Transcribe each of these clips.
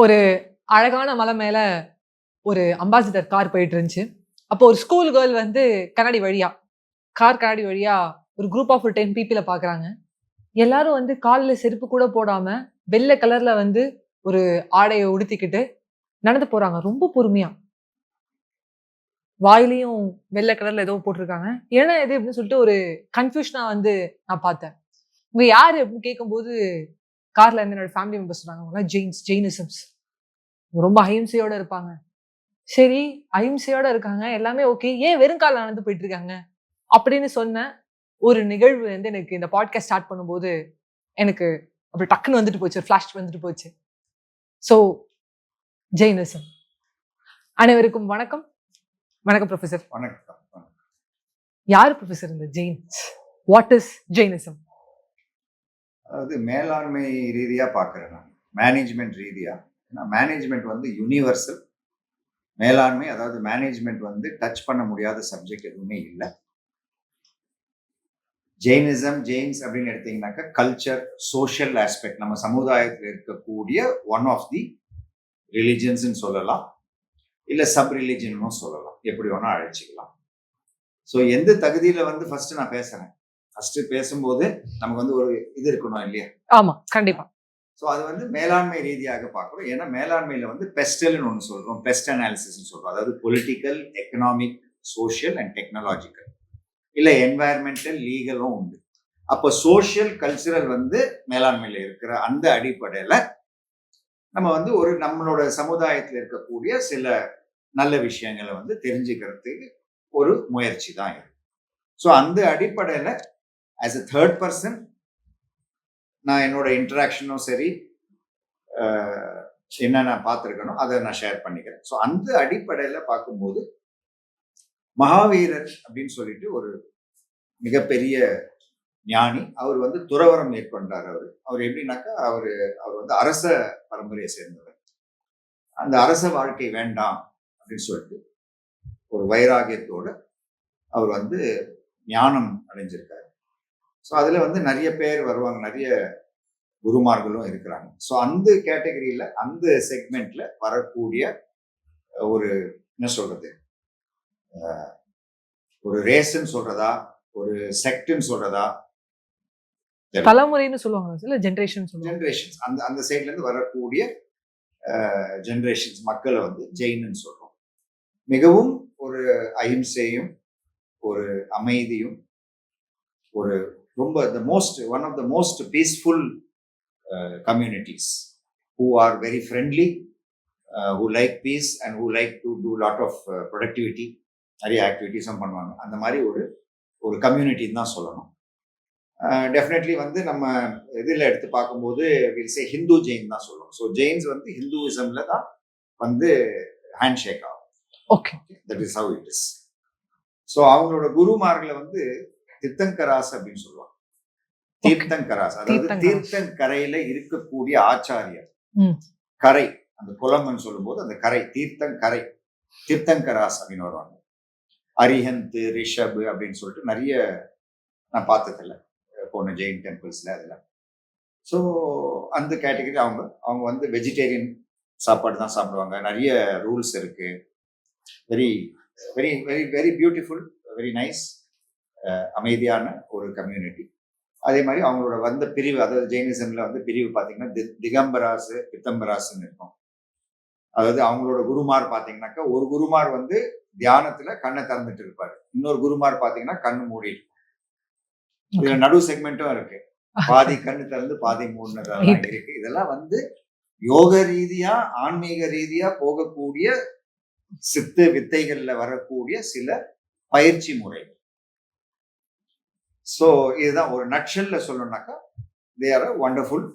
ஒரு அழகான மலை மேலே ஒரு அம்பாசிடர் கார் போயிட்டு இருந்துச்சு அப்போ ஒரு ஸ்கூல் கேர்ள் வந்து கண்ணாடி வழியா கார் கண்ணாடி வழியா ஒரு குரூப் ஆஃப் ஒரு டென் பீப்புளை பார்க்குறாங்க எல்லாரும் வந்து காலில் செருப்பு கூட போடாம வெள்ளை கலர்ல வந்து ஒரு ஆடையை உடுத்திக்கிட்டு நடந்து போறாங்க. ரொம்ப பொறுமையா. வாயிலையும் வெள்ளை கலர்ல ஏதோ போட்டிருக்காங்க. ஏன்னா இது அப்படின்னு சொல்லிட்டு ஒரு கன்ஃபியூஷனா வந்து நான் பார்த்தேன். இவங்க யாரு அப்படின்னு கேட்கும்போது கார்ல இருந்து என்னோட ஃபேமிலி மெம்பர்ஸ் சொன்னாங்க ஜெயின்ஸ் ஜெயினிசம்ஸ் ரொம்ப அஹிம்சையோட இருப்பாங்க. சரி அஹிம்சையோட இருக்காங்க எல்லாமே ஓகே ஏன் வெறும் கால நடந்து போயிட்டு இருக்காங்க அப்படின்னு சொன்ன ஒரு நிகழ்வு வந்து எனக்கு இந்த பாட்காஸ்ட் ஸ்டார்ட் பண்ணும்போது எனக்கு அப்படி டக்குன்னு வந்துட்டு போச்சு ஃபிளாஷ் வந்துட்டு போச்சு. ஸோ ஜெயினிசம் அனைவருக்கும் வணக்கம். வணக்கம் ப்ரொஃபசர் வணக்கம். யார் ப்ரொஃபசர் இந்த ஜெயின்ஸ் வாட் இஸ் ஜெயினிசம் அதாவது மேலாண்மை ரீதியா பார்க்குறேன் நான். மேனேஜ்மெண்ட் ரீதியா. ஏன்னா மேனேஜ்மெண்ட் வந்து யூனிவர்சல் மேலாண்மை அதாவது மேனேஜ்மெண்ட் வந்து டச் பண்ண முடியாத சப்ஜெக்ட் எதுவுமே இல்லை. ஜெயினிசம் ஜெயின்ஸ் அப்படின்னு எடுத்தீங்கன்னாக்கா கல்ச்சர் சோஷியல் ஆஸ்பெக்ட் நம்ம சமுதாயத்தில் இருக்கக்கூடிய ஒன் ஆஃப் தி ரிலிஜன்ஸ்ன்னு சொல்லலாம். இல்லை சப் ரிலிஜனும் சொல்லலாம். எப்படி வேணால் அழைச்சிக்கலாம். ஸோ எந்த தகுதியில் வந்து ஃபர்ஸ்ட் நான் பேசுறேன்? ஃபர்ஸ்ட் பேசும்போது நமக்கு வந்து ஒரு இது இருக்கணும் இல்லையா? ஆமா கண்டிப்பா. ஸோ அது வந்து மேலாண்மை ரீதியாக பார்க்குறோம். ஏன்னா மேலாண்மையில் வந்து பெஸ்டல்னு ஒன்று சொல்கிறோம் பெஸ்ட் அனாலிசிஸ்னு சொல்கிறோம் அதாவது political economic social and technological இல்லை என்வாயர்மெண்டல் லீகலும் உண்டு. அப்போ சோஷியல் கல்ச்சுரல் வந்து மேலாண்மையில் இருக்கிற அந்த அடிப்படையில் நம்ம வந்து ஒரு நம்மளோட சமுதாயத்தில் இருக்கக்கூடிய சில நல்ல விஷயங்களை வந்து தெரிஞ்சுக்கிறதுக்கு ஒரு முயற்சி தான் இருக்கு ஸோ அந்த அடிப்படையில் ஆஸ் அ தேர்ட் பர்சன் நான் என்னோட இன்டராக்ஷனும் சரி என்னென்ன என்ன நான் அதை நான் ஷேர் பண்ணிக்கிறேன். ஸோ அந்த அடிப்படையில் பார்க்கும்போது மகாவீரர் அப்படின்னு சொல்லிட்டு ஒரு மிகப்பெரிய ஞானி அவர் வந்து துறவரம் மேற்கொண்டார் அவர். அவர் எப்படின்னாக்கா அவர் அவர் வந்து அரச பரம்பரையை சேர்ந்தவர். அந்த அரச வாழ்க்கை வேண்டாம் அப்படின்னு சொல்லிட்டு ஒரு வைராகியத்தோட அவர் வந்து ஞானம் அடைஞ்சிருக்கார். ஸோ அதில் வந்து நிறைய பேர் வருவாங்க நிறைய குருமார்களும் இருக்கிறாங்க. ஸோ அந்த கேட்டகரியில் அந்த செக்மெண்ட்ல வரக்கூடிய ஒரு என்ன சொல்றது? ஒரு ரேஸ்ன்னு சொல்றதா? ஒரு செக்ட்னு சொல்றதா? தலைமுறைன்னு சொல்லுவாங்க இல்ல ஜென்ரேஷன் ஜென்ரேஷன்ஸ் அந்த அந்த சைட்ல இருந்து வரக்கூடிய ஜென்ரேஷன்ஸ் மக்களை வந்து ஜெயின்னு சொல்றோம். மிகவும் ஒரு அஹிம்சையும் ஒரு அமைதியும் ஒரு ரொம்ப the most one of the most peaceful communities who are very friendly who like peace and who like to do lot of productivity நிறைய ஆக்டிவிட்டீஸும் பண்ணுவாங்க. அந்த மாதிரி ஒரு ஒரு கம்யூனிட்டின்னு தான் சொல்லணும். டெஃபினெட்லி வந்து நம்ம இதில் எடுத்து பார்க்கும்போது வில் சே ஹிந்து ஜெயின் தான் சொல்லுவோம் ஸோ ஜெயின்ஸ் வந்து ஹிந்துவிசம்ல தான் வந்து ஹேண்ட் ஷேக் ஆகும். Okay that is how it is so அவங்களோட குருமார்களை வந்து தீர்த்தங்கராஸ் அப்படின்னு சொல்லுவாங்க. தீர்த்தங்கராஸ். அதாவது. தீர்த்தங்கரையில இருக்கக்கூடிய ஆச்சாரியர். கரை அந்த குளம்னு சொல்லும்போது அந்த கரை தீர்த்தங்கரை தீர்த்தங்கராஸ் அப்படின்னு வருவாங்க. அரிஹந்த் ரிஷப் அப்படின்னு சொல்லிட்டு நிறைய நான் பார்த்ததில்ல. போன ஜெயின் டெம்பிள்ஸ்ல அதுல. ஸோ அந்த கேட்டகரி அவங்க அவங்க வந்து வெஜிடேரியன் சாப்பாடு தான் சாப்பிடுவாங்க. நிறைய ரூல்ஸ் இருக்கு. Very very very very beautiful very nice அமைதியான ஒரு கம்யூனிட்டி அதே மாதிரி அவங்களோட வந்த பிரிவு அதாவது ஜெயினிசம்ல வந்து பிரிவு பார்த்தீங்கன்னா தி- திகம்பராசு பித்தம்பராசுன்னு இருக்கும். அதாவது அவங்களோட குருமார் பார்த்தீங்கன்னாக்கா ஒரு குருமார் வந்து தியானத்துல கண்ணை திறந்துட்டு இருப்பாரு. இன்னொரு குருமார் பார்த்தீங்கன்னா கண்ணு மூடி இருக்கும். இதுல நடு செக்மெண்ட்டும் இருக்கு. பாதி கண்ணு திறந்து பாதி மூடினதெல்லாம். இருக்கு. இதெல்லாம் வந்து யோக ரீதியா ஆன்மீக ரீதியா போகக்கூடிய சித்து வித்தைகள்ல வரக்கூடிய சில பயிற்சி முறைகள். ஸோ இதுதான் ஒரு நட்ஷல்ல சொல்லணும்னாக்கா they are a wonderful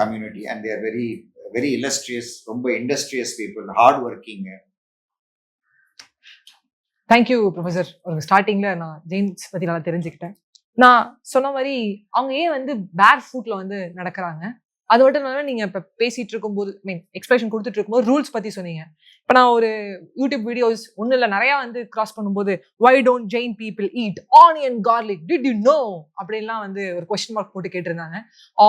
community and there very very illustrious ரொம்ப industrious people hard working thank you professor ஒரு ஸ்டார்டிங்கில் நான் ஜெயின்ஸ் பற்றி நல்லா தெரிஞ்சுக்கிட்டேன். நான் சொன்ன மாதிரி அவங்க ஏன் வந்து பேர் ஃபுட்டில் வந்து நடக்கிறாங்க? அது மட்டும் இல்லாமல் நீங்கள் இப்போ பேசிகிட்டு இருக்கும்போது மீன் எக்ஸ்பிரஷன் கொடுத்துட்டு இருக்கும்போது ரூல்ஸ் பத்தி சொன்னீங்க. இப்போ நான் ஒரு யூடியூப் வீடியோஸ் ஒன்றும் இல்லை நிறையா வந்து கிராஸ் பண்ணும்போது why don't Jain people eat onion garlic did you know அப்படின்லாம் வந்து ஒரு கொஸ்டின் மார்க் போட்டு கேட்டிருந்தாங்க.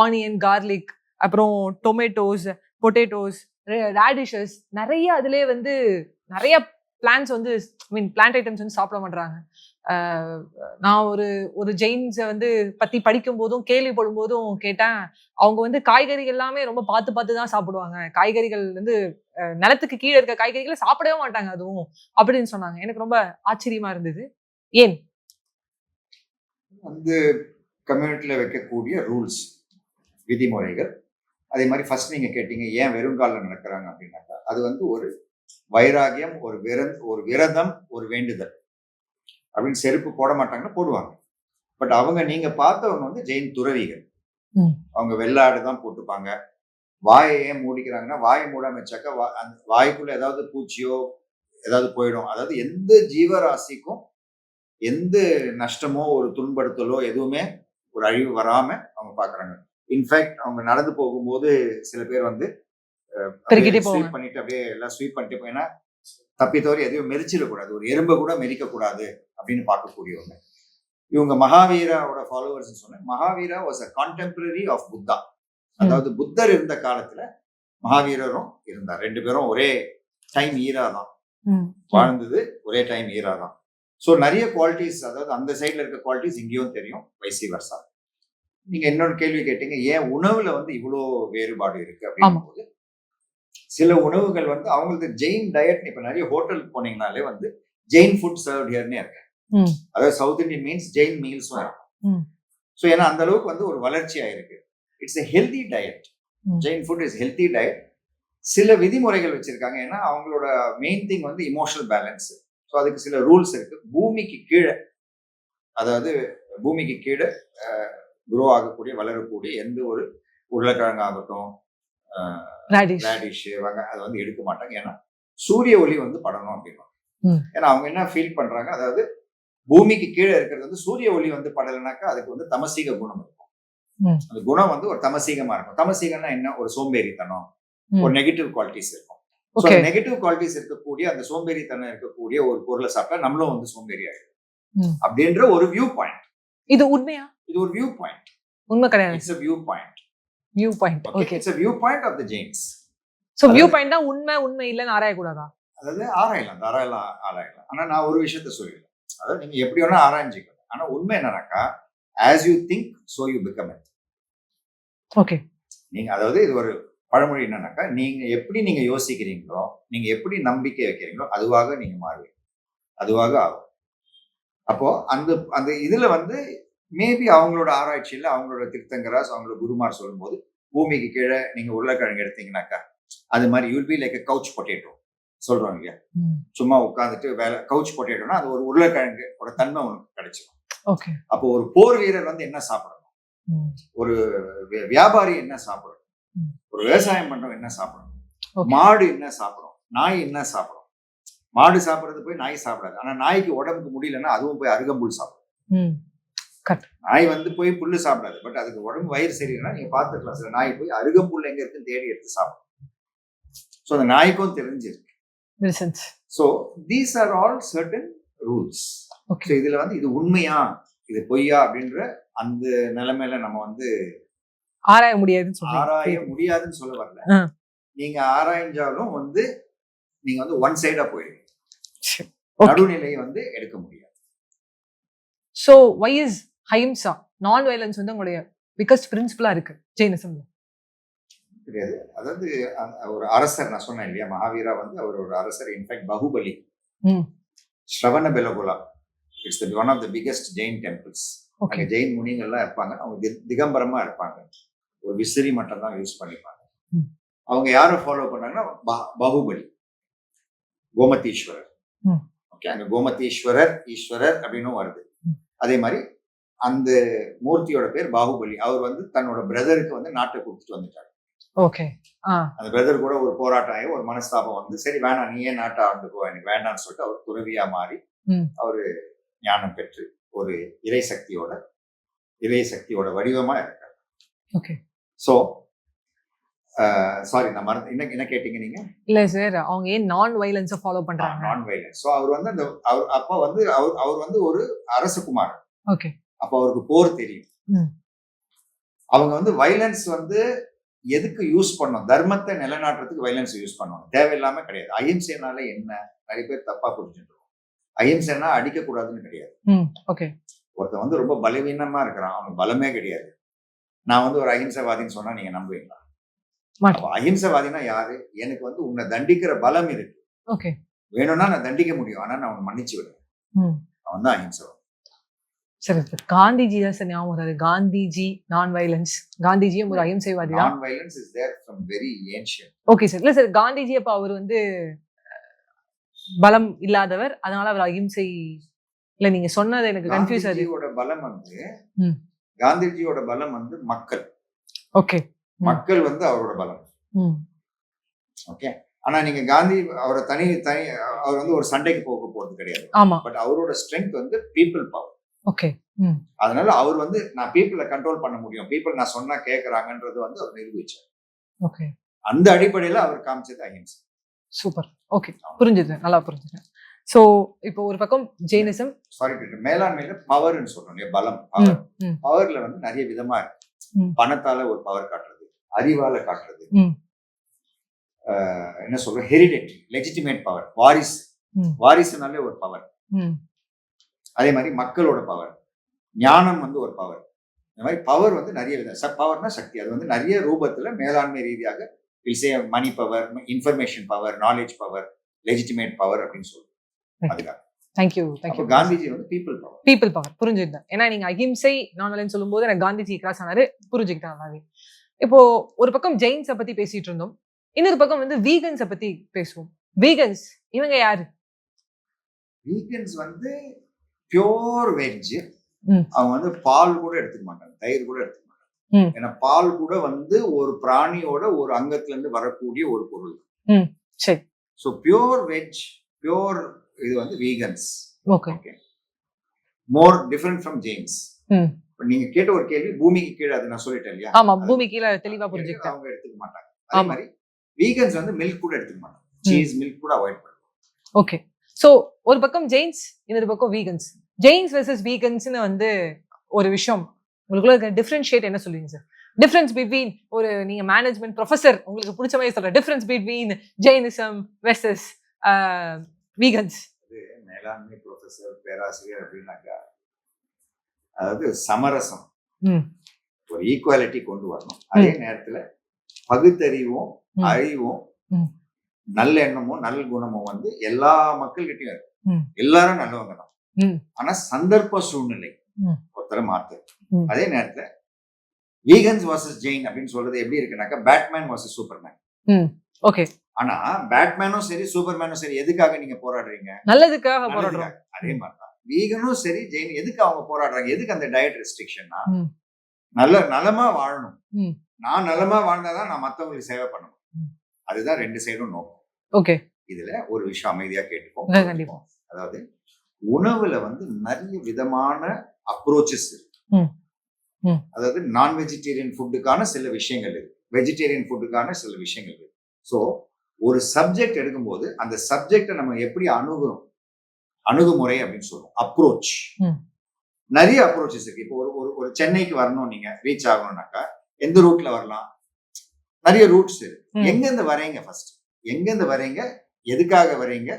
ஆனியன் கார்லிக் அப்புறம் டொமேட்டோஸ் பொட்டேட்டோஸ் ரேடிஷஸ் நிறைய அதிலே வந்து நிறைய பிளான்ஸ் வந்து மீன் பிளான்ட் ஐட்டம்ஸ் வந்து சாப்பிட மாட்டுறாங்க நான் ஒரு ஒரு ஜெயின்ஸை வந்து பத்தி படிக்கும் போதும் கேள்விப்படும் போதும் கேட்டேன். அவங்க வந்து காய்கறிகள் எல்லாமே ரொம்ப பார்த்து பார்த்து தான் சாப்பிடுவாங்க. காய்கறிகள் வந்து நிலத்துக்கு கீழே இருக்க காய்கறிகளை சாப்பிடவே மாட்டாங்க அதுவும் அப்படின்னு சொன்னாங்க. எனக்கு ரொம்ப ஆச்சரியமா இருந்தது. ஏன்? வந்து கம்யூனிட்டியில் வைக்கக்கூடிய ரூல்ஸ் விதிமுறைகள். அதே மாதிரி ஃபர்ஸ்ட் நீங்க கேட்டீங்க ஏன் வெறுங்காலில் நடக்கிறாங்க அப்படின்னாக்கா அது வந்து ஒரு வைராகியம் ஒரு விர ஒரு விரதம் ஒரு வேண்டுதல். அப்படின்னு செருப்பு போட மாட்டாங்கன்னா போடுவாங்க. பட் அவங்க நீங்க பார்த்தவங்க வந்து ஜெயின் துறவிகள். அவங்க வெள்ளாடு தான் போட்டுப்பாங்க. வாயை ஏன் மூடிக்கிறாங்கன்னா வாயை மூடாம வச்சாக்கா அந்த வாய்க்குள்ள ஏதாவது பூச்சியோ ஏதாவது போயிடும். அதாவது எந்த ஜீவராசிக்கும் எந்த நஷ்டமோ ஒரு துன்படுத்தலோ எதுவுமே ஒரு அழிவு வராம அவங்க பாக்குறாங்க. இன்ஃபேக்ட் அவங்க நடந்து போகும்போது சில பேர் வந்து. ஸ்வீப் பண்ணிட்டு அப்படியே எல்லாம் ஸ்வீப் பண்ணிட்டு போய் ஏன்னா தப்பி தவறி எதையும் மெரிச்சிடக்கூடாது ஒரு எறும்பை கூட மெரிக்க கூடாது அப்படின்னு பார்க்கக்கூடியவங்க. இவங்க மகாவீராவோட ஃபாலோவர்ஸ் சொன்னேன். Mahavira was a contemporary of Buddha அதாவது புத்தர் இருந்த காலத்துல மகாவீரரும் இருந்தார். ரெண்டு பேரும் ஒரே டைம் ஈரா தான். வாழ்ந்தது ஒரே டைம் ஈரா தான். ஸோ நிறைய குவாலிட்டிஸ் அதாவது அந்த சைடுல இருக்க குவாலிட்டிஸ் இங்கேயும் தெரியும் வைசி வர்சா நீங்க இன்னொரு கேள்வி கேட்டீங்க ஏன் உணவுல வந்து இவ்வளோ வேறுபாடு இருக்கு அப்படின்னும் போது சில உணவுகள் வந்து அவங்களுக்கு ஜெயின் டயட் இப்ப நிறைய ஹோட்டலுக்கு போனீங்கனாலே வந்து ஜெயின் ஃபுட் சர்வ் ஹியர்னே இருக்கு. அதாவது சவுத் இந்தியன் மீன்ஸ் ஜெயின் மீல்ஸும் ம். இருக்கும் ஸோ ஏன்னா அந்த அளவுக்கு வந்து ஒரு வளர்ச்சி ஆயிருக்கு it's a healthy diet. Jain food is healthy diet சில விதிமுறைகள் வச்சிருக்காங்க. ஏன்னா அவங்களோட மெயின் திங் வந்து இமோஷனல் பேலன்ஸ் ஸோ அதுக்கு சில ரூல்ஸ் இருக்கு. பூமிக்கு கீழே அதாவது பூமிக்கு கீழே குரோ ஆகக்கூடிய வளரக்கூடிய எந்த ஒரு உருளைக்கிழங்கு ஆகட்டும் ரேடிஷ் அதை வந்து எடுக்க மாட்டாங்க. ஏன்னா சூரிய ஒளி வந்து படணும் அப்படின்னா. ஏன்னா அவங்க என்ன ஃபீல் பண்றாங்க? அதாவது பூமிக்கு கீழே இருக்கிறது வந்து சூரிய ஒளி வந்து படலைனாக்கா அதுக்கு வந்து தமசீக குணம் இருக்கும். அந்த குணம் வந்து ஒரு தமசீகமா இருக்கும். தமசீகம்னா என்ன? ஒரு சோம்பேறித்தனம். ஒரு நெகட்டிவ் குவாலிட்டிஸ் இருக்கும். நெகட்டிவ் குவாலிட்டிஸ் இருக்கக்கூடிய அந்த சோம்பேறித்தனம் இருக்கக்கூடிய ஒரு பொருளை சாப்பிட்டா நம்மளும் வந்து சோம்பேறி ஆயிடும். அப்படின்ற ஒரு வியூ பாயிண்ட் இது உண்மையா? இது ஒரு வியூ பாயிண்ட் உண்மை கிடையாது. It's view point view point okay it's a view point of the Jains so view point தான் உண்மை உண்மை இல்லைன்னு ஆராயக்கூடாதா? அதாவது ஆராயலாம் தாராளம் ஆராயலாம். ஆனா நான் ஒரு விஷயத்த சொல்லிடுறேன். அதாவது நீங்க எப்படி வேணா ஆராய்ஞ்சிக்கலாம் ஆனா உண்மை என்னன்னாக்கா as you think so you become it. Okay நீங்க அதாவது இது ஒரு பழமொழி என்னன்னாக்கா நீங்க எப்படி நீங்க யோசிக்கிறீங்களோ நீங்க எப்படி நம்பிக்கை வைக்கிறீங்களோ அதுவாக நீங்க மாறுவீங்க. அதுவாக ஆகும். அப்போ அந்த அந்த இதுல வந்து மேபி அவங்களோட ஆராய்ச்சியில அவங்களோட திருத்தங்கராஸ் அவங்களோட குருமார் சொல்லும்போது பூமிக்கு கீழே நீங்க உருளைக்கிழங்கு எடுத்தீங்கன்னாக்கா அது மாதிரி you'll be like couch potato சொல்றோம் இல்லையா? சும்மா உட்காந்துட்டு வேலை கவுச் பொட்டேட்டோனா அது ஒரு உருளைக்கிழங்கு ஒரு தன்மை உனக்கு கிடைச்சிடும் ஓகே அப்போ ஒரு போர் வீரர் வந்து என்ன சாப்பிடணும்? ஒரு வியாபாரி என்ன சாப்பிடணும். ஒரு விவசாயம் பண்றவன் என்ன சாப்பிடணும். மாடு என்ன சாப்பிடும்? நாய் என்ன சாப்பிடும்? மாடு சாப்பிடுறது போய் நாய் சாப்பிடாது. ஆனா நாய்க்கு உடம்புக்கு முடியலன்னா அதுவும் போய் அருகம்புல் சாப்பிடும். நாய் வந்து போய் புல்லு சாப்பிடாது. பட் அதுக்கு உடம்பு வயிறு சரியில்லைன்னா நீங்க பார்த்துக்கலாம் சில நாய் போய் அருகம்புல் எங்க இருக்குன்னு தேடி எடுத்து சாப்பிடும். ஸோ அந்த நாய்க்கும் தெரிஞ்சிருக்கு. So these are all certain rules okay so இதுல வந்து இது உண்மையா? இது பொய்யா? அப்படின்ற அந்த நிலைமையில நம்ம வந்து ஆராய முடியாதுன்னு ஆராய முடியாதுன்னு சொல்ல வரல. நீங்க ஆராய்ஞ்சாலும் வந்து நீங்க வந்து ஒன் சைடா போயிடுவீங்க. நடுநிலையை வந்து எடுக்க முடியாது. So why is ஹைம்சா non violence வந்து உங்களுடைய பிகஸ்ட் பிரின்சிபலா இருக்கு. ஜெயினிசம்ல கிடையாது. அதாவது ஒரு அரசர் நான் சொன்னேன் இல்லையா மகாவீரா வந்து அவர் ஒரு அரசர் in fact Bahubali. Shravana Belagola. It's one of the biggest Jain temples அங்க ஜெயின் முனிங்கள்லாம் இருப்பாங்க. அவங்க தி- திகம்பரமா இருப்பாங்க. ஒரு விசிறி மட்டும் தான் யூஸ் பண்ணிப்பாங்க. அவங்க யாரை ஃபாலோ பண்ணாங்கன்னா பாகுபலி. கோமதீஸ்வரர். ம். ஓகே அங்க கோமதீஸ்வரர் ஈஸ்வரர் அப்படின்னும் வருது. அதே மாதிரி அந்த மூர்த்தியோட பேர் பாகுபலி. அவர் வந்து தன்னோட பிரதருக்கு வந்து நாட்டை கொடுத்துட்டு வந்துட்டார். ஓகே. அந்த பிரதர் கூட ஒரு போராட்டம் ஆகி ஒரு மனஸ்தாபம் வந்து சரி வேணாம் நீயே நாட்டை ஆண்டுக்கோ எனக்கு வேண்டாம்னு சொல்லிட்டு அவர் துறவியா மாறி. அவரு ஞானம் பெற்று ஒரு இறை சக்தியோட இறை சக்தியோட வடிவமா இருக்காரு. ஓகே. ஸோ சாரி நான் மறந்து என்ன என்ன கேட்டீங்க நீங்க? இல்ல சார் அவங்க ஏன் நான் வயலன்ஸ ஃபாலோ பண்றாங்க? நான் வைலன்ஸ் ஸோ அவர் வந்து அந்த அவர் அப்ப வந்து அவர் அவர் வந்து ஒரு அரசகுமார் ஓகே. அப்ப அவருக்கு போர் தெரியும். அவங்க வந்து வைலன்ஸ் வந்து எதுக்கு யூஸ் பண்ணோம் தர்மத்தை நிலைநாட்டுறதுக்கு வைலன்ஸ் யூஸ் பண்ணணும். தேவையில்லாம கிடையாது. அஹிம்சைனால என்ன? நிறைய பேர் தப்பா புரிஞ்சுட்டு அஹிம்சைனா அடிக்கக்கூடாதுன்னு கிடையாது. ம் ஓகே ஒருத்தன் வந்து ரொம்ப பலவீனமா இருக்கிறான். அவனுக்கு பலமே கிடையாது. நான் வந்து ஒரு அஹிம்சைவாதின்னு சொன்னா நீங்க நம்புவீங்களா? அஹிம்சைவாதினா யாரு? எனக்கு வந்து உன்னை தண்டிக்கிற பலம் இருக்கு. ஓகே வேணும்னா நான் தண்டிக்க முடியும். ஆனா நான் உன்னை மன்னிச்சு விடுவேன் ம். அவன் தான் அஹிம்சைவாதி சரி காந்திஜி தான் சார் ஞாபகம் வராது. காந்திஜி நான் வைலன்ஸ் காந்திஜியும் ஒரு அகிம்சைவாதி தான். Non violence is there from very ancient okay sir இல்ல சார் காந்திஜி அப்ப அவர் வந்து பலம் இல்லாதவர். அதனால அவர் அகிம்சை இல்ல நீங்க சொன்னது எனக்கு கன்ஃபியூஸ் ஆகுது. பலம் வந்து. காந்திஜியோட பலம் வந்து மக்கள். ஓகே. மக்கள் வந்து அவரோட பலம். ஓகே ஆனா நீங்க காந்தி அவரை தனி தனி அவர் வந்து ஒரு சண்டைக்கு போக போறது கிடையாது. ஆமா. பட் அவரோட ஸ்ட்ரென்த் வந்து பீப்புள் பவர் ஓகே. அதனால அவர் வந்து நான் பீப்புளை கண்ட்ரோல் பண்ண முடியும். பீப்புள் நான் சொன்னா கேட்கறாங்கன்றது வந்து அவர் நிரூபிச்சார். ஓகே. அந்த அடிப்படையில அவர் காமிச்சது அஹிம்சை. சூப்பர். ஓகே. புரிஞ்சுது. நல்லா புரிஞ்சுது. சோ இப்போ ஒரு பக்கம் ஜெயினிசம். சாரி மேலாண்மையில பவர்னு சொல்றோம் பலம். பவர்ல வந்து நிறைய விதமா இருக்கு. பணத்தால ஒரு பவர் காட்டுறது அறிவால காட்டுறது. என்ன சொல்றோம் ஹெரிடேட்டரி லெஜிட்டிமேட் பவர் வாரிசு. ம். வாரிசுனாலே ஒரு பவர் அதே மாதிரி மக்களோட பவர் ஞானம் வந்து ஒரு பவர் இந்த மாதிரி பவர் வந்து நிறைய விதம். பவர்னா சக்தி. அது வந்து நிறைய ரூபத்துல மேலாண்மை ரீதியாக விசே money power information power knowledge power legitimate power அப்படின்னு சொல்லுவோம் அதுக்காக தேங்க்யூ தேங்க்யூ காந்திஜி வந்து பீப்புள் பவர் பீப்புள் பவர் புரிஞ்சுக்கிட்டேன். ஏன்னா நீங்க அகிம்சை நான் சொல்லும்போது எனக்கு காந்திஜி கிராஸ் ஆனாரு. புரிஞ்சுக்கிட்டேன் நல்லாவே. இப்போ ஒரு பக்கம் ஜெயின்ஸை பத்தி பேசிட்டு இருந்தோம். இன்னொரு பக்கம் வந்து வீகன்ஸை பத்தி பேசுவோம். வீகன்ஸ் இவங்க யாரு? வீக்கெண்ட்ஸ் வந்து பியோர் வெஜ். அவங்க வந்து பால் கூட எடுத்துக்க மாட்டாங்க தயிர் கூட எடுத்துக்க மாட்டாங்க. ஏன்னா பால் கூட வந்து ஒரு பிராணியோட ஒரு அங்கத்துல இருந்து வரக்கூடிய ஒரு பொருள். சரி. ஸோ பியோர் வெஜ் பியோர் இது வந்து vegans okay. More different from Jains நீங்க கேட்ட ஒரு கேள்வி பூமிக்கு கீழே அது நான் சொல்லிட்டேன் இல்லையா? ஆமா பூமி கீழே தெளிவா புரிஞ்சுக்கிட்டேன். அவங்க எடுத்துக்க மாட்டாங்க. அதே. மாதிரி வீகன்ஸ் வந்து மில்க் கூட எடுத்துக்க மாட்டாங்க. சீஸ் மில்க் கூட அவாய்ட் பண்ணுவாங்க. ஓகே. சோ ஒரு பக்கம் ஜெயின்ஸ் இன்னொரு பக்கம் வீகன்ஸ் ஜெயின்ஸ் வெர்சஸ் வீகன்ஸ்னு வந்து ஒரு விஷயம் உங்களுக்குள்ள இருக்க டிஃபரன்ஷியேட் என்ன சொல்லுவீங்க சார் டிஃபரன்ஸ் பிட்வீன் ஒரு நீங்க மேனேஜ்மெண்ட் ப்ரொஃபசர் உங்களுக்கு பிடிச்ச மாதிரி சொல்ற difference between Jainism versus vegans மேலாண்மை ப்ரொஃபசர் பேராசிரியர் அப்படின்னாக்கா அதாவது சமரசம். ஒரு ஈக்குவாலிட்டி கொண்டு வரணும் அதே நேரத்துல பகுத்தறிவும். அறிவும். நல்ல எண்ணமும் நல்ல குணமும் வந்து எல்லா மக்கள்கிட்டயும் இருக்கு ம். எல்லாரும் நல்லவங்க தான். ஆனா சந்தர்ப்ப சூழ்நிலை. ஒருத்தரை மாத்து. அதே நேரத்துல வீகன்ஸ் வர்சஸ் ஜெயின் அப்படின்னு சொல்றது எப்படி இருக்குனாக்கா பேட்மேன் வர்சஸ் சூப்பர்மேன் ஓகே ஆனா பேட்மேனும் சரி சூப்பர்மேனும் சரி எதுக்காக நீங்க போராடுறீங்க நல்லதுக்காக நல்லதுக்காக. அதே மாதிரிதான் வீகனும் சரி ஜெயின் எதுக்கு அவங்க போராடுறாங்க எதுக்கு அந்த டயட் ரெஸ்ட்ரிக்ஷன்னா. நல்ல நலமா வாழணும். நான் நலமா வாழ்ந்தாதான் நான் மத்தவங்களுக்கு சேவை பண்ணணும். அதுதான் ரெண்டு சைடும் நோக்கம் ஓகே இதுல ஒரு விஷயம் அமைதியா கேட்டுப்போம் கண்டிப்பா. அதாவது உணவுல வந்து நிறைய விதமான அப்ரோச்சஸ் இருக்கு. அதாவது நான் வெஜிடேரியன் ஃபுட்டுக்கான சில விஷயங்கள் இருக்கு. வெஜிடேரியன் ஃபுட்டுக்கான சில விஷயங்கள் இருக்கு. ஸோ ஒரு சப்ஜெக்ட் எடுக்கும்போது அந்த சப்ஜெக்டை நம்ம எப்படி அணுகுறோம்? அணுகுமுறை அப்படின்னு சொல்லுவோம் அப்ரோச். நிறைய அப்ரோச்சஸ் இருக்கு. இப்போ ஒரு ஒரு ஒரு சென்னைக்கு வரணும் நீங்க ரீச் ஆகணும்னாக்கா எந்த ரூட்ல வரலாம்? நிறைய ரூட்ஸ் இருக்கு. ம். எங்க இருந்து வரீங்க ஃபர்ஸ்ட் எங்க இருந்து வரீங்க எதுக்காக வரீங்க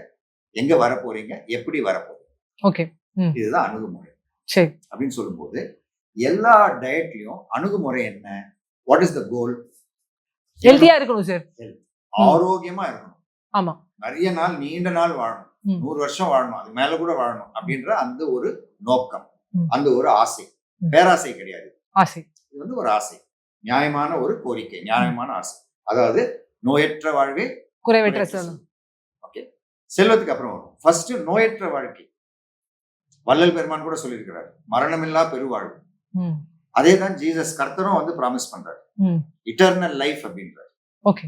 எங்க வர போறீங்க எப்படி வர போறீங்க ஓகே இதுதான் அணுகுமுறை. சரி. அப்படின்னு சொல்லும்போது எல்லா டயட்லயும் அணுகுமுறை என்ன? வாட் இஸ் த கோல் ஹெல்த்தியா இருக்கணும் சார் ஆரோக்கியமா இருக்கணும். ஆமா. நிறைய நாள் நீண்ட நாள் வாழணும். நூறு வருஷம் வாழணும். அது மேல கூட வாழணும் அப்படின்ற அந்த ஒரு நோக்கம். அந்த ஒரு ஆசை. பேராசை கிடையாது. ஆசை. இது வந்து ஒரு ஆசை. நியாயமான ஒரு கோரிக்கை நியாயமான ஆசை. அதாவது நோயற்ற வாழ்வே குறைவற்ற குறைவற்ற செல்வம். ஓகே செல்வத்துக்கு அப்புறம் வரும். ஃபர்ஸ்ட் நோயற்ற வாழ்க்கை. வள்ளல் பெருமான் கூட சொல்லியிருக்கிறார் மரணமில்லா பெருவாழ்வு. அதே தான் ஜீசஸ் கர்த்தரும் வந்து ப்ராமிஸ் பண்றாரு. இட்டர்னல் லைஃப் அப்படின்றார். ஓகே.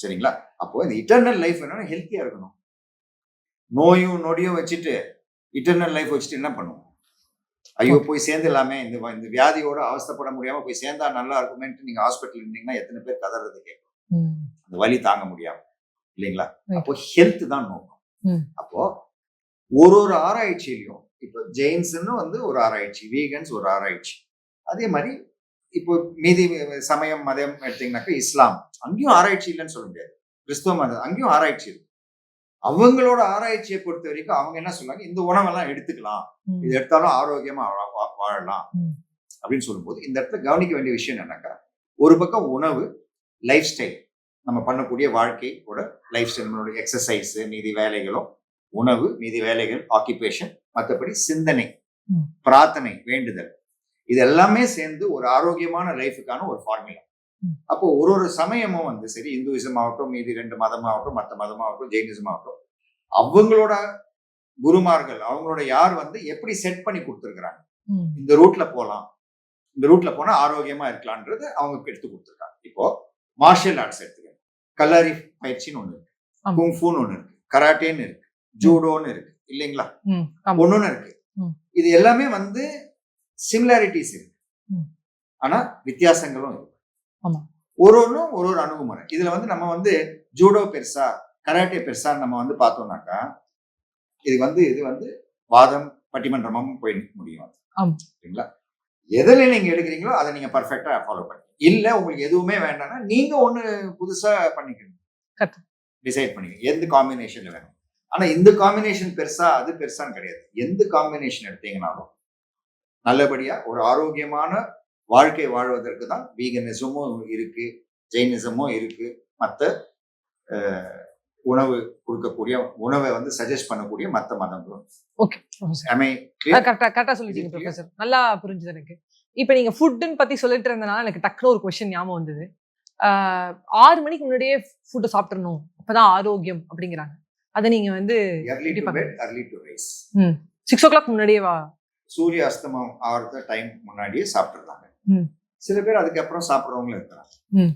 சரிங்களா? அப்போ இந்த இட்டர்னல் லைஃப் என்னன்னா ஹெல்த்தியா இருக்கணும். நோயும் நொடியும் வச்சுட்டு இட்டர்னல் லைஃப் வச்சுட்டு என்ன பண்ணுவோம்? ஐயோ போய் சேர்ந்துடலாமே. இந்த இந்த வியாதியோட அவஸ்தைப்பட முடியாம போய் சேர்ந்தா நல்லா இருக்குமேன்ட்டு நீங்க ஹாஸ்பிட்டல் இருந்தீங்கன்னா எத்தனை பேர் கதறது கேட்கும். அந்த வலி தாங்க முடியாம. இல்லைங்களா. அப்போ ஹெல்த் தான் நோக்கம். அப்போ ஒரு ஒரு ஆராய்ச்சியிலையும் இப்போ ஜெயின்ஸ்னு வந்து ஒரு ஆராய்ச்சி வீகன்ஸ் ஒரு ஆராய்ச்சி. அதே மாதிரி இப்போ மீதி சமயம் மதம் எடுத்தீங்கன்னாக்கா இஸ்லாம். அங்கேயும் ஆராய்ச்சி இல்லைன்னு சொல்ல முடியாது. கிறிஸ்துவ மதம் அங்கேயும் ஆராய்ச்சி இருக்கு. அவங்களோட ஆராய்ச்சியை பொறுத்த வரைக்கும் அவங்க என்ன சொல்றாங்க இந்த உணவெல்லாம் எடுத்துக்கலாம். இது எடுத்தாலும் ஆரோக்கியமா வாழலாம். அப்படின்னு சொல்லும்போது இந்த இடத்துல கவனிக்க வேண்டிய விஷயம் என்னன்னாக்கா ஒரு பக்கம் உணவு லைஃப் ஸ்டைல் நம்ம பண்ணக்கூடிய வாழ்க்கையோட லைஃப் ஸ்டைல் நம்மளுடைய எக்ஸசைஸ் மீதி வேலைகளும் உணவு மீதி வேலைகள் ஆக்கிபேஷன் மற்றபடி சிந்தனை. பிரார்த்தனை வேண்டுதல். இது எல்லாமே சேர்ந்து ஒரு ஆரோக்கியமான லைஃபுக்கான ஒரு ஃபார்முலா. அப்போ ஒரு ஒரு சமயமும் வந்து சரி இந்துவிசம் ஆகட்டும் மீதி ரெண்டு மதமாகட்டும் மற்ற மதமாகட்டும் ஜெயினிசம் ஆகட்டும் அவங்களோட குருமார்கள் அவங்களோட யார் வந்து எப்படி செட் பண்ணி கொடுத்துருக்குறாங்க. இந்த ரூட்ல போலாம். இந்த ரூட்ல போனா ஆரோக்கியமா இருக்கலான்றது அவங்க எடுத்து கொடுத்துருக்காங்க. இப்போ மார்ஷியல் ஆர்ட்ஸ் எடுத்துக்க கல்லாரி பயிற்சின்னு ஒண்ணு இருக்கு. குங்ஃபூன்னு ஒண்ணு இருக்கு. கராட்டேன்னு இருக்கு. ஜூடோன்னு இருக்கு. இல்லைங்களா. ஒன்னொன்னு இருக்கு. இது எல்லாமே வந்து சிமிலாரிட்டிஸ் இருக்கு. ஆனா வித்தியாசங்களும் இருக்கு. ஒரு ஒன்றும் ஒரு ஒரு அணுகுமுறை இதுல வந்து நம்ம வந்து ஜூடோ பெருசா கராட்டே பெருசா நம்ம வந்து பார்த்தோம்னாக்கா இது வந்து இது வந்து வாதம் பட்டிமன்றமும் போய் முடியும் ஆமா. சரிங்களா எதுல நீங்க எடுக்கிறீங்களோ அதை நீங்க பர்ஃபெக்டா ஃபாலோ பண்ணி இல்ல உங்களுக்கு எதுவுமே வேண்டாம்னா நீங்க ஒண்ணு புதுசா பண்ணிக்கணும் Correct. டிசைட் பண்ணிக்கணும் எந்த காம்பினேஷன்ல வேணும் ஆனா இந்த காம்பினேஷன் பெருசா அது பெருசான்னு கிடையாது. எந்த காம்பினேஷன் எடுத்தீங்கனாலும் நல்லபடியா ஒரு ஆரோக்கியமான வாழ்க்கை வாழ்வதற்கு தான் வீகனிசமும் இருக்கு ஜெயினிசமும் இருக்கு. மற்ற உணவு கொடுக்கக்கூடிய உணவை வந்து சஜஸ்ட் பண்ணக்கூடிய மற்ற மதங்களும். ஓகே கரெக்டா கரெக்டா சொல்லிட்டீங்க இது clear? ப்ரொஃபசர் நல்லா புரிஞ்சுது எனக்கு. இப்போ நீங்க ஃபுட்டுன்னு பத்தி சொல்லிட்டு இருந்தனால எனக்கு டக்குனு ஒரு கொஸ்டின் ஞாபகம் வந்தது. ஆஹ் ஆறு மணிக்கு முன்னாடியே ஃபுட்டை சாப்பிட்றணும் அப்பதான் ஆரோக்கியம் அப்படிங்கிறாங்க. அதை நீங்க வந்து early to rise. Six o'clock முன்னாடியே வா. சூரிய அஸ்தமம் ஆகிறத டைம் முன்னாடியே சாப்பிட்டுறாங்க ம். சில பேர் அதுக்கப்புறம் சாப்பிட்றவங்களும் இருக்கிறாங்க.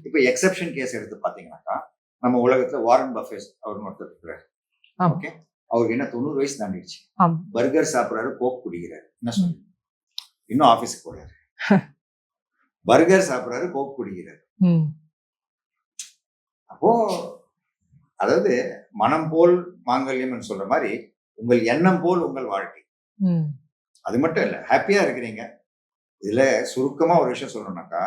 இப்போ எக்ஸெப்ஷன் கேஸ் எடுத்து பாத்தீங்கன்னாக்கா நம்ம உலகத்துல வாரன் பஃபேஸ் அவர் ஒருத்தர் இருக்கிறார். ஓகே அவருக்கு என்ன தொண்ணூறு வயசு தாண்டிடுச்சு. Burger சாப்பிடுறாரு Coke குடிக்கிறாரு. என்ன சொல்லு இன்னும் ஆபீஸ்க்கு போறாரு. Burger சாப்பிடுறாரு Coke குடிக்கிறாரு. அப்போ அதாவது மனம் போல் மாங்கல்யம்னு சொல்ற மாதிரி உங்கள் எண்ணம் போல் உங்கள் வாழ்க்கை. அது மட்டும் இல்லை ஹாப்பியா இருக்கிறீங்க. இதுல சுருக்கமா ஒரு விஷயம் சொல்லணும்னாக்கா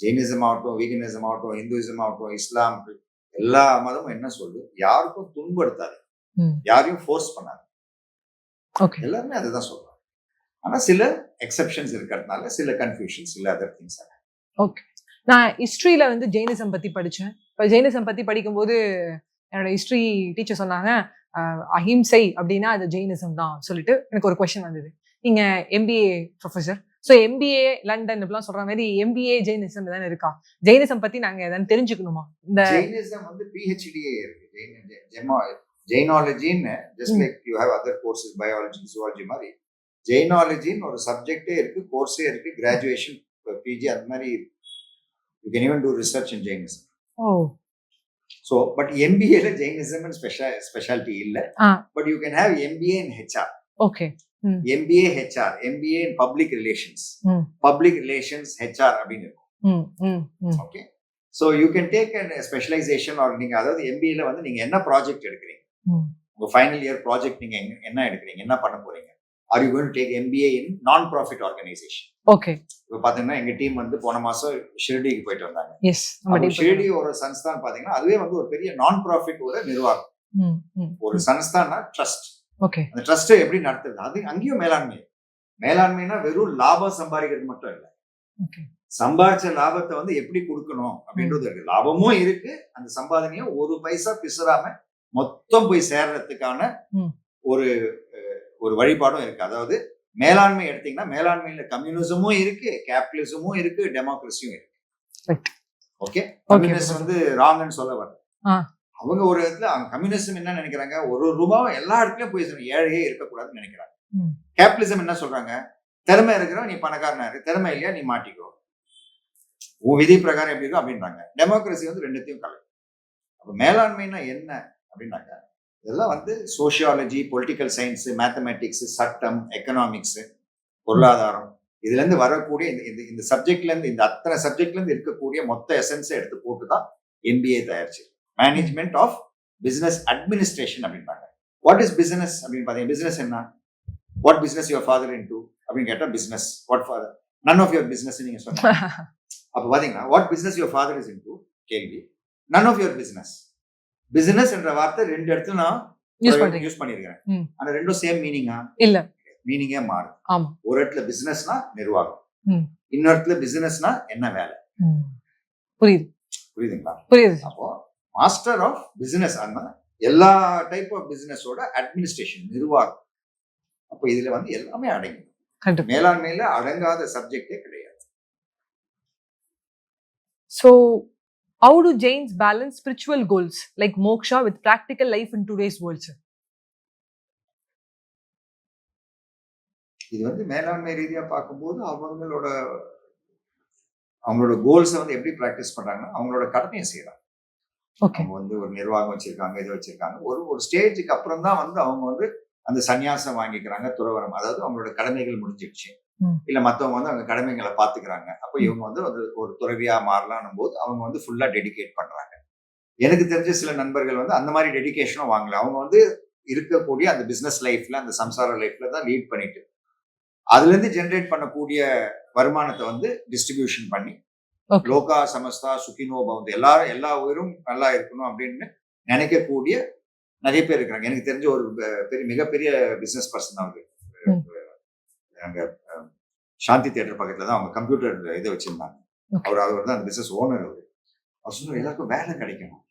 ஜெயினிசம் ஆகட்டும் வீகனிசம் ஆகட்டும் இந்துவிசம் ஆகட்டும் இஸ்லாம் எல்லா மதமும் என்ன சொல்லுது? யாருக்கும் துன்படுத்தாது. யாரையும் ஃபோர்ஸ் பண்ணாது. ஓகே எல்லாருமே அதுதான் சொல்றாங்க. ஆனா சில எக்ஸெப்ஷன்ஸ் இருக்கிறதுனால சில கன்ஃபியூஷன்ஸ் இல்ல அதர் திங்ஸ் நான் ஹிஸ்ட்ரியில வந்து ஜெயினிசம் பத்தி படிச்சேன். இப்போ ஜெயினிசம் பத்தி படிக்கும்போது என்னோட ஹிஸ்ட்ரி டீச்சர் சொன்னாங்க அஹிம்சை அப்படின்னா அது ஜெயினிசம் தான் சொல்லிட்டு எனக்கு ஒரு கொஸ்டின் வந்தது. நீங்க MBA professor so MBA London இப்படிலாம் சொல்ற மாதிரி எம்பிஏ ஜெயினிசம் தானே இருக்கா? ஜெயினிசம் பத்தி நாங்க எதாவது தெரிஞ்சுக்கணுமா? இந்த ஜெயினிசம் வந்து பிஹெச்டியே இருக்கு. ஜெயினாலஜின்னு just. Like you have other courses biology zoology மாதிரி ஜெயினாலஜின்னு ஒரு சப்ஜெக்டே இருக்கு கோர்ஸே இருக்கு கிராஜுவேஷன் பிஜி அந்த மாதிரி you can even do research in Jainism. Oh. So but எம்பிஏல Jainism special speciality இல்ல. But you can have MBA in HR okay MBA HR MBA in public relations. Public relations HR அப்படின்னு இருக்கும். Okay so you can take and specialization or நீங்க அதாவது எம்பிஏல வந்து நீங்க என்ன project எடுக்கிறீங்க? ம். உங்க ஃபைனல் இயர் ப்ராஜெக்ட் நீங்க எங்க- என்ன எடுக்கிறீங்க? என்ன பண்ண போறீங்க? Are you going take MBA in non profit organization okay இப்போ பாத்தீங்கன்னா எங்க டீம் வந்து போன மாசம் ஷிரடிக்கு போயிட்டு வந்தாங்க. எஸ் ஷிரடி ஒரு சன்ஸ்தான் பாத்தீங்கன்னா அதுவே வந்து ஒரு பெரிய நான் ப்ராஃபிட் ஒரு நிர்வாகம். ஒரு சன்ஸ்தான்னா ட்ரஸ்ட் ஓகே அந்த ட்ரஸ்ட்டை எப்படி நடத்துது அது அங்கேயும் மேலாண்மை. மேலாண்மைனா வெறும் லாபம் சம்பாதிக்கிறது மட்டும் இல்ல. சம்பாதிச்ச லாபத்தை வந்து எப்படி கொடுக்கணும் அப்படின்றது இருக்கு. லாபமும் இருக்கு. அந்த சம்பாதனையும் ஒரு பைசா பிசுறாம மொத்தம் போய் சேர்றதுக்கான. ஒரு ஒரு வழிபாடும் இருக்கு. அதாவது மேலாண்மை எடுத்தீங்கன்னா மேலாண்மையில கம்யூனிசமும் இருக்கு கேபிட்டலிசமும் இருக்கு டெமோக்ரஸியும் இருக்கு. ஓகே கம்யூனிஸ்ட் வந்து ராங்கன்னு சொல்ல வரல. அவங்க ஒரு இடத்துல அவங்க கம்யூனிசம் என்ன நினைக்கிறாங்க? ஒரு ரூபாவும் எல்லா இடத்துலயும் போய் சேரணும். ஏழையே இருக்கக்கூடாதுன்னு நினைக்கிறாங்க. கேபிட்டலிசம் என்ன சொல்றாங்க? திறமை இருக்கிறவன் நீ பணக்காரனா இரு. திறமை இல்லையா நீ மாட்டிக்கோ. உன் விதி பிரகாரம் எப்படி இருக்கும் அப்படின்றாங்க. டெமோக்ரஸி வந்து ரெண்டுத்தையும் கலக்கு அப்ப மேலாண்மைனா என்ன அப்படின்னாக்க இதெல்லாம் வந்து சோஷியாலஜி பொலிட்டிக்கல் சயின்ஸ் மேத்தமேட்டிக்ஸ் சட்டம் எக்கனாமிக்ஸ் பொருளாதாரம். இதுல இருந்து வரக்கூடிய இந்த இந்த இந்த சப்ஜெக்ட்ல இருந்து இந்த அத்தனை சப்ஜெக்ட்ல இருந்து இருக்கக்கூடிய மொத்த எசன்ஸை எடுத்து போட்டு தான் எம்பிஏ தயாரிச்சு. மேனேஜ்மெண்ட் ஆஃப் பிசினஸ் அட்மினிஸ்ட்ரேஷன் அப்படின்றாங்க வாட் இஸ் பிசினஸ் அப்படின்னு பாத்தீங்க பிசினஸ் என்ன? What business your father in do அப்படின்னு கேட்டா business what father none of your business நீங்க சொன்னீங்க. அப்ப பாத்தீங்கன்னா what business your father is in கேள்வி. None of your business business என்ற வார்த்தை ரெண்டு இடத்துல நான் யூஸ் பண்றீங்க. யூஸ் பண்ணிருக்கேன். ஆனா ரெண்டும் சேம் மீனிங்கா இல்ல. மீனிங்கே மாறும். ஆமா. ஒரு இடத்துல பிசினஸ்னா நிர்வாகம். இன்னொரு இடத்துல பிசினஸ்னா என்ன வேலை. புரியுது. புரியுதுங்களா? புரியுது. அப்போ மாஸ்டர் ஆஃப் பிசினஸ் அந்த எல்லா டைப் ஆஃப் பிசினஸோட அட்மினிஸ்ட்ரேஷன் நிர்வாகம். அப்போ இதுல வந்து எல்லாமே அடங்கும். மேலாண்மையில அடங்காத சப்ஜெக்டே கிடையாது. So, how do Jains balance spiritual goals like moksha with practical life in today's world? Sir? இது வந்து மேலாண்மை ரீதியா பார்க்கும்போது அவங்களோட அவங்களோட கோல்ஸை வந்து எப்படி ப்ராக்டிஸ் பண்றாங்கன்னா அவங்களோட கடமையை செய்யறாங்க Okay. அவங்க வந்து ஒரு நிர்வாகம் வச்சிருக்காங்க இது வச்சிருக்காங்க ஒரு ஒரு ஸ்டேஜுக்கு அப்புறம் தான் வந்து அவங்க வந்து அந்த சன்னியாசம் வாங்கிக்கிறாங்க துறவரம் அதாவது அவங்களோட கடமைகள் முடிஞ்சிடுச்சு. இல்ல மத்தவங்க வந்து அவங்க கடமைகளை பாத்துக்கிறாங்க. அப்போ இவங்க வந்து ஒரு ஒரு துறவியா மாறலாம்னும் போது அவங்க வந்து ஃபுல்லா டெடிகேட் பண்றாங்க. எனக்கு தெரிஞ்ச சில நண்பர்கள் வந்து அந்த மாதிரி டெடிகேஷனும் வாங்கல. அவங்க வந்து இருக்கக்கூடிய அந்த பிசினஸ் லைஃப்ல அந்த சம்சார லைஃப்ல தான் லீட் பண்ணிட்டு அதுல இருந்து ஜென்ரேட் பண்ணக்கூடிய வருமானத்தை வந்து டிஸ்ட்ரிபியூஷன் பண்ணி. லோகா சமஸ்தா சுகினோ பவந்து எல்லாரும் எல்லா உயிரும் நல்லா இருக்கணும் அப்படின்னு நினைக்கக்கூடிய நிறைய பேர் இருக்கிறாங்க. எனக்கு தெரிஞ்ச ஒரு பெரிய மிகப்பெரிய பிசினஸ் பர்சன் அவரு. ம். அங்க சாந்தி தியேட்டர் பக்கத்துல தான் அவங்க கம்ப்யூட்டர் இதை வச்சிருந்தாங்க. அவர் அவர் தான் அந்த பிசினஸ் ஓனர் அவர் அவர் சொன்னார் எல்லாருக்கும் வேலை கிடைக்கணும்.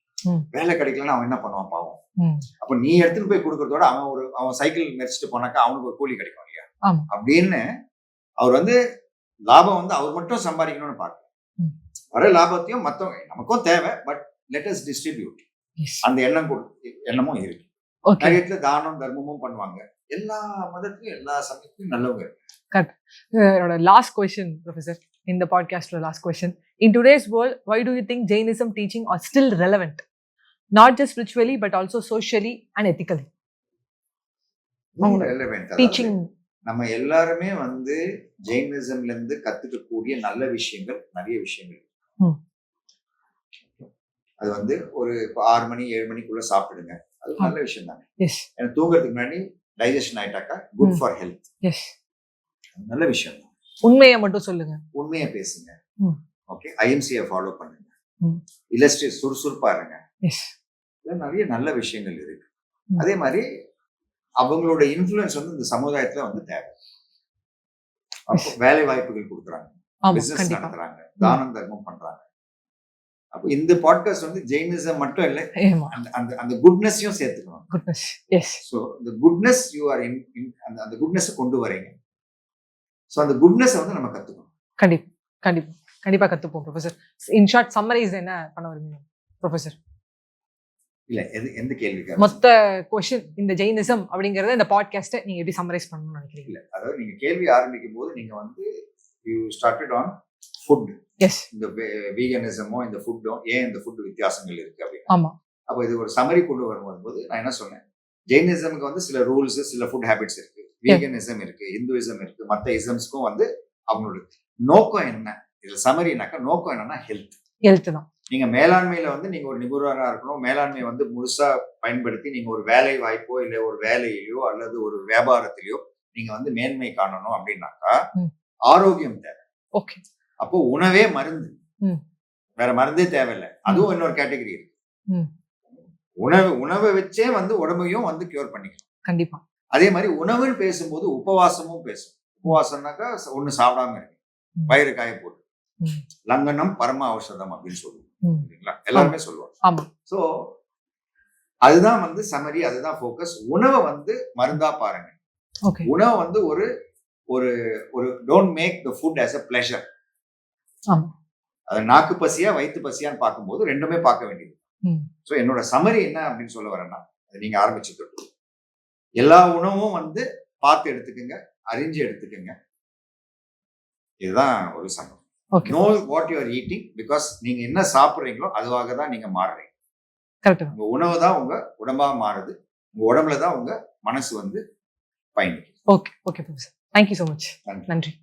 வேலை கிடைக்கலன்னா அவன் என்ன பண்ணுவான் பாவம். அப்ப நீ எடுத்துட்டு போய் கொடுக்கறதோட அவன் ஒரு அவன் சைக்கிள் மெரிச்சிட்டு போனாக்கா அவனுக்கு ஒரு கூலி கிடைக்கும் இல்லையா. அப்படின்னு அவர் வந்து லாபம் வந்து அவர் மட்டும் சம்பாதிக்கணும்னு பார்க்கல. வர லாபத்தையும் மத்தவங்க நமக்கும் தேவை பட் லெட் அஸ் டிஸ்ட்ரிபியூட். அந்த எண்ணம் எண்ணமும் இருக்கு. நிறைய தானம் தர்மமும் பண்ணுவாங்க எல்லா மதத்துலயும் எல்லா சமயத்துலயும் நல்லவங்க. இருக்காங்க. என்னோட லாஸ்ட் கொஸ்டின் ப்ரொஃபசர் இந்த பாட்காஸ்டோட last question in today's world why do you think Jainism teaching are still relevant not just spiritually but also socially and ethically teaching நம்ம எல்லாருமே வந்து ஜெயினிசம்ல இருந்து கத்துக்கக்கூடிய நல்ல விஷயங்கள் நிறைய விஷயங்கள். அது வந்து ஒரு ஆறு மணி ஏழு மணிக்குள்ள சாப்பிடுங்க. அது. நல்ல விஷயம் தானே தூங்குறதுக்கு முன்னாடி டைஜஷன் ஆயிட்டாக்கா குட். ஃபார் ஹெல்த் நல்ல விஷயம். தான் உண்மையை மட்டும் சொல்லுங்க. உண்மையை பேசுங்க. ஓகே ஐஎம்சியை ஃபாலோ பண்ணுங்க. ம். இல்லஸ்ட்ரி சுறுசுறுப்பா இருங்க. நிறைய நல்ல விஷயங்கள் இருக்கு. அதே மாதிரி அவங்களோட இன்ஃப்ளூயன்ஸ் வந்து இந்த சமுதாயத்துல வந்து தேவை. வேலை வாய்ப்புகள் கொடுக்குறாங்க. பிசினஸ் நடத்துறாங்க. தானம் தர்மம் பண்றாங்க. அப்போ இந்த பாட்காஸ்ட் வந்து ஜெயினிசம் மட்டும் இல்லை. அந்த அந்த குட்னஸையும் சேர்த்துக்கணும். குட்னஸ் எஸ் ஸோ இந்த குட்னஸ் யூ ஆர் இன் அந்த அந்த குட்னஸ் கொண்டு வரீங்க. ஸோ அந்த குட்னஸ் வந்து நம்ம கத்துக்கணும். கண்டிப்பா கண்டிப்பா கண்டிப்பா கத்துப்போம் ப்ரொஃபசர் இன் ஷார்ட் சம்மரைஸ் என்ன பண்ண வருவீங்க ப்ரொஃபசர் இல்ல எது எந்த கேள்விக்கு மொத்த கொஸ்டின் இந்த ஜெயினிசம் அப்படிங்கறத இந்த பாட்காஸ்ட்டை நீங்க எப்படி சம்மரைஸ் பண்ணணும்னு நினைக்கிறீங்க? இல்ல அதாவது நீங்க கேள்வி ஆரம்பிக்கும் போது நீங்க வந்து you started on food yes இந்த வீகனிசமோ இந்த ஃபுட்டோ ஏன் இந்த ஃபுட் வித்தியாசங்கள் இருக்கு அப்படின்னு. ஆமா. அப்போ இது ஒரு சமரி கொண்டு வரும்போது நான் என்ன சொன்னேன்? ஜெயினிசமுக்கு வந்து சில ரூல்ஸ் சில ஃபுட் ஹேபிட்ஸ் இருக்கு. வீகனிசம் இருக்கு இந்துவிசம் இருக்கு மற்ற இசம்ஸ்க்கும் வந்து அவங்களோட நோக்கம் என்ன? இதுல சமரினாக்கா நோக்கம் என்னன்னா ஹெல்த் ஹெல்த் தான். நீங்க மேலாண்மையில வந்து நீங்க ஒரு நிபுணரா இருக்கணும். மேலாண்மை வந்து முழுசா பயன்படுத்தி நீங்க ஒரு வேலை வாய்ப்போ இல்ல ஒரு வேலையிலயோ அல்லது ஒரு வியாபாரத்திலயோ நீங்க வந்து மேன்மை காணணும் அப்படின்னாக்கா. ஆரோக்கியம் தேவை. ஓகே அப்போ உணவே மருந்து. வேற மருந்தே தேவையில்லை. அதுவும் இன்னொரு கேட்டகரி இருக்கு. உணவு உணவை வச்சே வந்து உடம்பையும் வந்து கியூர் பண்ணிக்கலாம். கண்டிப்பா. அதே மாதிரி உணவுன்னு பேசும்போது உபவாசமும் பேசும் உபவாசம்னாக்கா ஒண்ணு சாப்பிடாம இருக்கு. வயிறு காய போட்டு. லங்கனம் பரம ஔஷதம் அப்படின்னு சொல்லுவோம். இல்லைங்களா? எல்லாருமே சொல்லுவாங்க. ஸோ அதுதான் வந்து சமரி அதுதான் ஃபோக்கஸ் உணவை வந்து மருந்தா பாருங்க. உணவை வந்து ஒரு ஒரு ஒரு don't make the food as a pleasure அது நாக்கு பசியா வயிற்று பசியான்னு பார்க்கும்போது ரெண்டுமே பார்க்க வேண்டியது. ஸோ என்னோட சமரி என்ன அப்படின்னு சொல்ல வரேன்னா அது நீங்க ஆரம்பிச்சு தொட்டு எல்லா உணவும் வந்து பார்த்து எடுத்துக்கோங்க அறிஞ்சு எடுத்துக்கோங்க. இதுதான் ஒரு சமம் know what you are eating because நீங்க என்ன சாப்பிட்றீங்களோ அதுவாக தான் நீங்க மாறுறீங்க. உங்க உணவு தான் உங்க உடம்பா மாறுது. உங்க உடம்புல தான் உங்க மனசு வந்து பயணிக்குது. Okay okay thank you so much நன்றி.